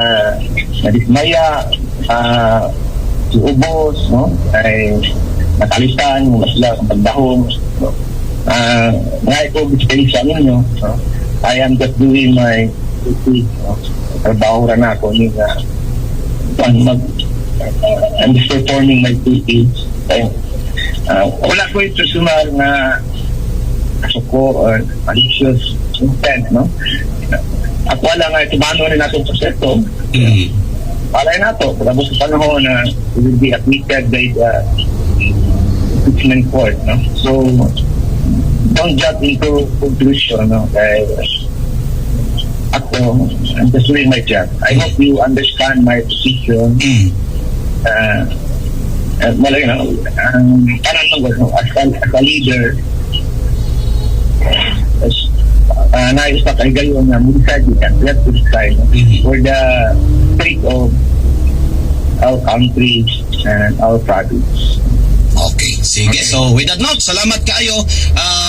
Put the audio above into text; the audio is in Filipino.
uh, nadismaya, uh, ubos, no? ay nakalitan, mga sila ang pagdahong. No? Uh, nga ito, sa ninyo, no? I am just doing my duty. No? Trabaho rin ako ni uh, mag I'm just performing my duty. Okay? Uh, wala ko ito sumal na kaso ko or malicious intent, no? Ako wala nga ito, paano rin natin proseso. Mm. Palay na to, pagkabos sa panahon na we will be admitted by the impeachment court, no? So, don't jump into conclusion, no? Kaya ako, I'm just doing my job. I hope you understand my position. Mm. Uh, at malay na, ang parang nung as, a, as a leader, as, uh, nais na kay gayon na mula dyan, we have to decide Mhm. for the sake of our country and our province. Okay, sige. So with that note, salamat kaayo. Ah,